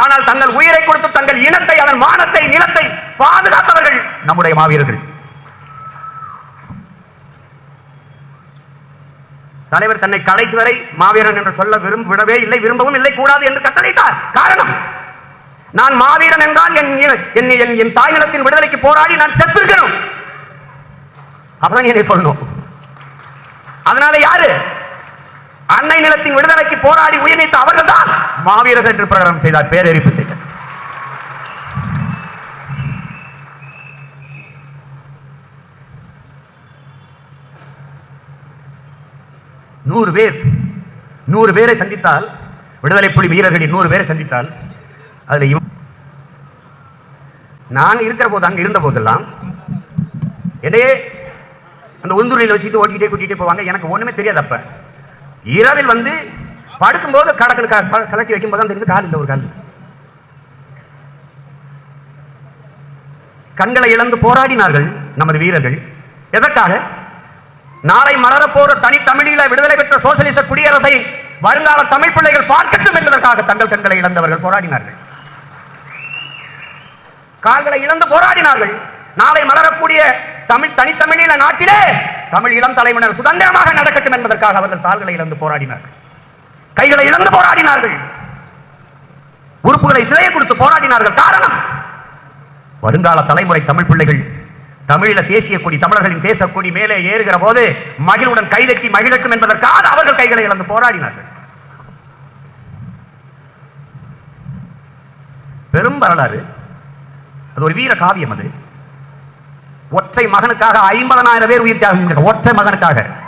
ஆனால் தங்கள் உயிரை கொடுத்து தங்கள் இனத்தை அதன் மானத்தை நிலத்தை பாதுகாத்தவர்கள் நம்முடைய மாவீரர்கள். தலைவர் தன்னை கடைசி வரை மாவீரன் என்று சொல்ல விரும்ப விடவே இல்லை விரும்பவும் இல்லை கூடாது என்று கட்டளையிட்டார். காரணம் நான் மாவீரன் என்றால் என் என் என் தாய் நிலத்தின் விடுதலைக்கு போராடி நான் செத்திருக்கணும். அப்பதான் என்னை சொல்லணும். அதனால யாரு? அன்னை நிலத்தின் விடுதலைக்கு போராடி உயிர் நீத்த அவர்கள் மாவீரர் என்று பிரகடனம் செய்தார். பேரறிப்பு செய்தார். நூறு பேர் நூறு பேரை சந்தித்தால் விடுதலை புலி வீரர்களின் நூறு பேரை சந்தித்தால் அதில் நான் இருக்கிற போது அங்கே இருந்த போதெல்லாம் என்னையே அந்த உந்துரையில் வச்சுட்டு ஓட்டிக்கிட்டே கூட்டிகிட்டே போவாங்க. எனக்கு ஒன்றுமே தெரியாது அப்போ. இரவில் வந்து படுக்கும்போது கடக்கல் கலட்டி வைக்கும்போது தான் தெரியுது கால் இல்லை ஒரு கால் கண்களை இழந்து போராடினார்கள் நமது வீரர்கள். எதற்காக? நாளை மலரப்போற தனி தமிழீழ விடுதலை பெற்ற சோசலிச குடியரசை வருங்கால தமிழ் பிள்ளைகள் பார்க்கட்டும் என்பதற்காக தங்கள் கண்களை இழந்தவர்கள் போராடினார்கள். கால்களை இழந்து போராடினார்கள். நாளை மலரக்கூடிய தமிழ் தனித்தமிழீழ நாட்டிலே தமிழ் இளம் தலைவனர் சுதந்திரமாக நடக்கட்டும் என்பதற்காக அவர்கள் கால்களை இழந்து போராடினார்கள். கைகளை இழந்து போராடினார்கள். உறுப்புகளை சிலையை கொடுத்து போராடினார்கள். காரணம் வருங்கால தலைமுறை தமிழ் பிள்ளைகள் தமிழீழ தேசிய கொடி தமிழர்களின் தேச கொடி மேலே ஏறுகிற போது மகிழ்வுடன் கைதட்டி மகிழக்கும் என்பதற்காக அவர்கள் கைகளை இழந்து போராடினார்கள். பெரும் வரலாறு. அது ஒரு வீர காவியம் அது. ஒற்றை மகனுக்காக ஐம்பதனாயிரம் பேர் உயிர் தியாகம் ஒற்றை மகனுக்காக.